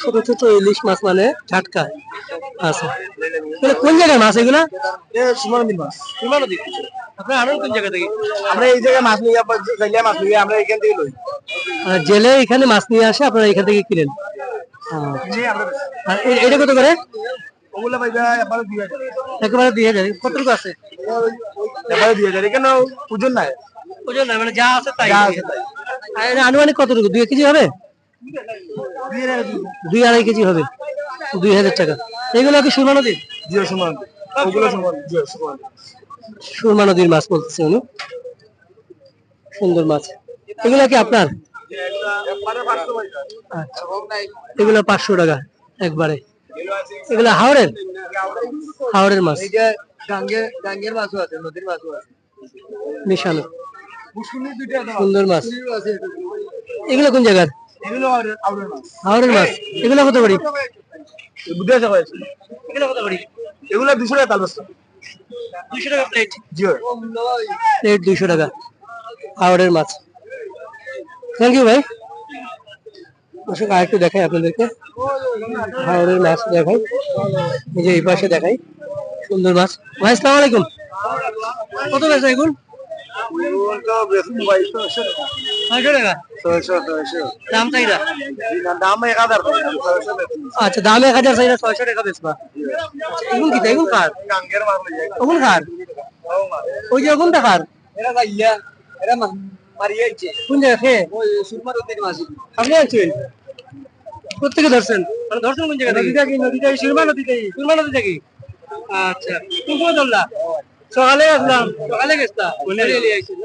ছোট ছোট ইলিশ মাছ মানে আছে। এগুলো কোন জায়গায় মাছ এগুলা? সুমনদী মাছ। সীমা নদী আপনার আরও কোন জায়গা থেকে? আমরা এই জায়গায় মাছ নিয়ে যাইলে মাছ নিয়ে আমরা এখান থেকে লই। জেলে এখানে মাছ নিয়ে আসে আপনারা এখান থেকে কিনেন। এটা কত করে? ওগুলা পাইবা এবারে দুই হাজার। একেবারে দুই হাজার। কতটুকু আছে? এবারে দুই হাজার। এখানে ওজন নাই। ওজন মানে যা আছে তাই। যা আছে তাই। আনুমানিক কতটুকু? দুই কেজি হবে? দুই আড়াই কেজি। হবে। দুই হাজার টাকা। এগুলো কি সুরমা নদীর? সুরমা নদীর। মাছ বলতেছে উনি। সুন্দর মাছ। এগুলো কি আপনার? আচ্ছা। এগুলো পাঁচশো টাকা একবারে। এগুলো হাওড়ের হাওড়ের মাছ। গাঙ্গের গাঙ্গের মাছও আছে নদীর মাছও আছে। মিশানো। সুন্দর মাছ। এগুলো কোন জায়গার? এগুলো আউরের মাছ। এগুলো কত করি? বুদ্ধি আছে এগুলো কত করি? এগুলো দুশো টাকা তাল বস্তা দুশো টাকা প্লেট জিও প্লেট দুইশো টাকা। হাওড়ের মাছ। থ্যাংক ইউ ভাই। দর্শক আরেকটু দেখাই আপনাদেরকে। হাওড়ের মাছ দেখাই। এই যে এই পাশে দেখাই। সুন্দর মাছ। ভাই আসসালামু আলাইকুম। কত বেচা এগুন ছয়শো টাকা দাম চাইরা দাম এক হাজার আচ্ছা দাম এক হাজার চাইরা ছয়শো টাকা বেচবা এগুন কি এগুন কার গাঙ্গের মাছ ওগুন কার ওই যে ওগুনটা কার এরা ইয়া এরা মারিয়ে আইছে কোন জায়গা খেয়ে ওই সুরমা নদীর মাছ আপনি আনছেন কোথেকে ধরছেন মানে ধরছেন কোন জায়গা থেকে নদীটা কি নদীটা সুরমা নদীটা সুরমা নদী থেকে আচ্ছা কোন সময় ধরলা সকালে আসলাম সকালে গেছতা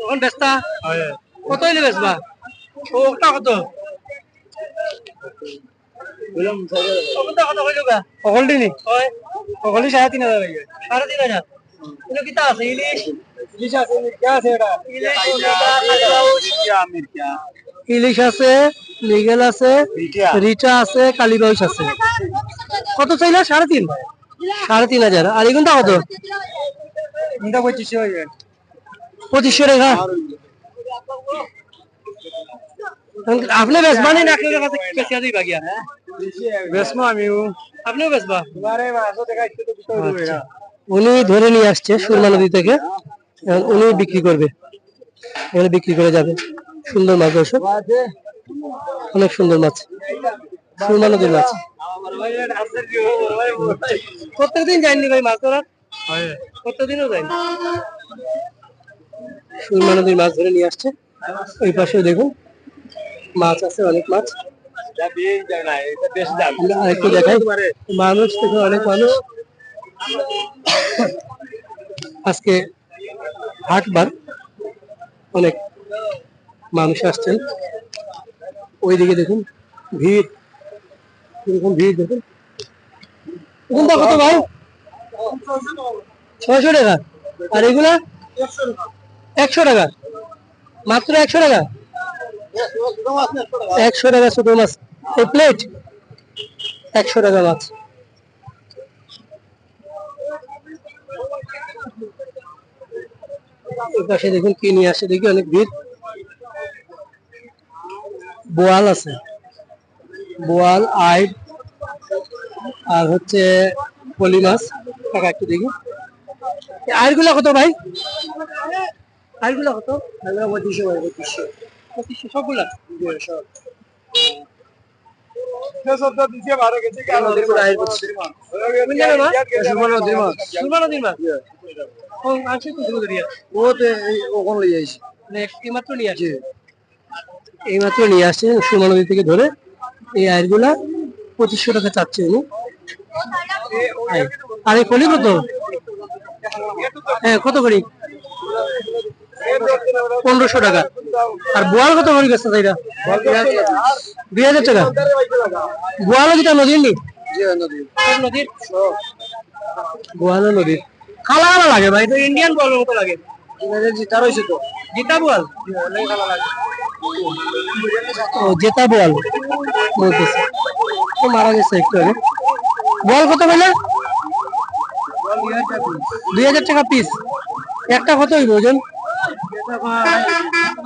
ওখান বেচতা কত এলে বেচবা? ও ওটা কত? ওটা কত হইল সকলটি নি? হয়। সকলটি সাড়ে তিন হাজার সাড়ে তিন হাজার। এটা কিতা আছে? ইলিশ? ইলিশ আছে মৃগেল আছে রিটা। আছে কালীবাউস আছে। কত চাইলা? সাড়ে তিন? সাড়ে তিন হাজার। আর এগুনটা কত? পঁচিশশো হয়ে পঁচিশশো টাকা। আপনি বেচবানি না কেউ কাছে কেসিয়া দিবা গিয়া বেসমো আমিও আপনিও তো না উনি ধরে নিয়ে আসছে সুরমা নদী থেকে। উনি বিক্রি করবে। এখানে বিক্রি করে যাবে। সুন্দর মাছ দর্শক অনেক সুন্দর মাছ। সুরমা নদীর মাছ। প্রত্যেকদিন যায়নি ভাই মাছ ধরার? প্রত্যেকদিনও যায়নি? সুরমা নদীর মাছ ধরে নিয়ে আসছে। ওই পাশেও দেখুন। মাছ আছে, অনেক মাছ। আরেকটু দেখাই। মানুষ দেখুন অনেক মানুষ। আজকে হাটবার অনেক মানুষ আসছেন। ওইদিকে দেখুন, ভিড়। এরকম ভিড় দেখুন। কোনটা কত ভাই? ছয়শো টাকা। আর এগুলা? একশো টাকা। মাত্র একশো টাকা? একশো টাকা ছোট মাছ এই প্লেট একশো টাকা মাছ পাশে দেখুন কি নিয়ে আসে, দেখি অনেক ভিড়। বোয়াল আছে। বোয়াল, আইড, আর হচ্ছে পলি মাছ। টাকা একটু দেখি। আইরগুলা কত ভাই? আইরগুলা কত? পঁচিশশো পঁচিশশো পঁচিশশো সবগুলা সব সব বারো গেছে কি নদীরগুলো আইর করছে। কোন জায়গার মাছ? সুরমা নদীর মাছ সুরমা নদীর মাছ ও আসে তো সুন্দর দিয়া। ও তো ওখানে লই যাইছে মানে এই মাত্র নিয়ে আসছে সুরমা নদী থেকে ধরে। এই আইরগুলা পঁচিশশো টাকা চাচ্ছে উনি। আর এই ফলি কত হ্যাঁ কত করি? পনেরোশো টাকা। আর বোয়াল কত করে গেছে দুই হাজার টাকা। বোয়াল যেটা নদীর নি? নদীর গোয়ালা নদীর। খালা খালা লাগে ভাই ইন্ডিয়ান মতো লাগে। ও মারা গেছে একটু কত বলে দুই হাজার টাকা পিস একটা কত হইব ওজন?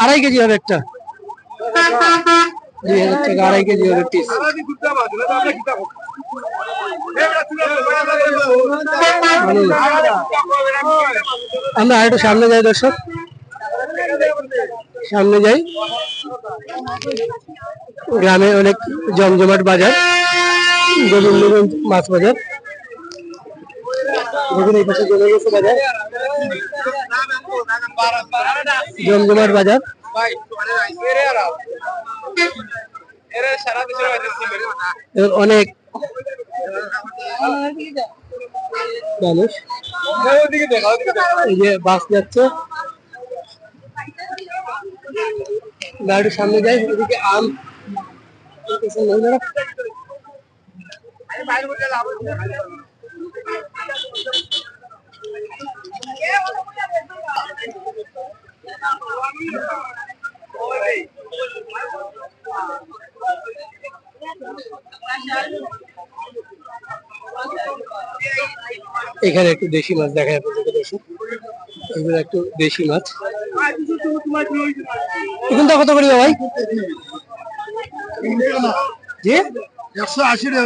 আড়াই কেজি হবে একটা। দুই হাজার টাকা আড়াই কেজি হবে পিস আমরা আরেকটু সামনে যাই দর্শক। সামনে যাই। গ্রামে অনেক জমজমাট বাজার, গোবিন্দগঞ্জ মাছ বাজার। এই পাশে জমে গেছে বাজার। জমজমাট বাজার। এর অনেক মানুষ। এই যে বাস যাচ্ছে। গাড়ির সামনে যাই ওদিকে আম। মহিলারা। এখানে একটু দেশি মাছ দেখা এগুলো একটু দেশি মাছ। এখন তো কত করি ভাই। একশো আশি টাকা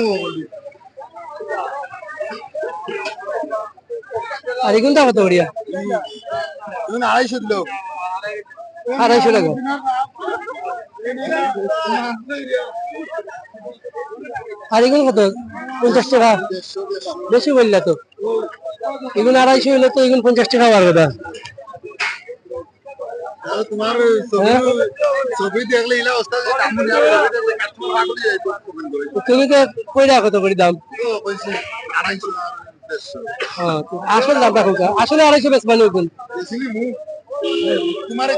আর তো কত করিয়া তুমি আড়াইশো দিল। আড়াইশো টাকা। আর এগুলো কত? পঞ্চাশ টাকা। বেশি বললা তো। এগুলো আড়াইশো হইলে তো এগুলো পঞ্চাশ টাকা কথা তোমার হ্যাঁ? ছবি দেখলে করে তো তুমি কত করে দাম? আড়াইশো। তো আসল দাম দেখো আসলে আড়াইশো বেশ ভালো কোন তোমার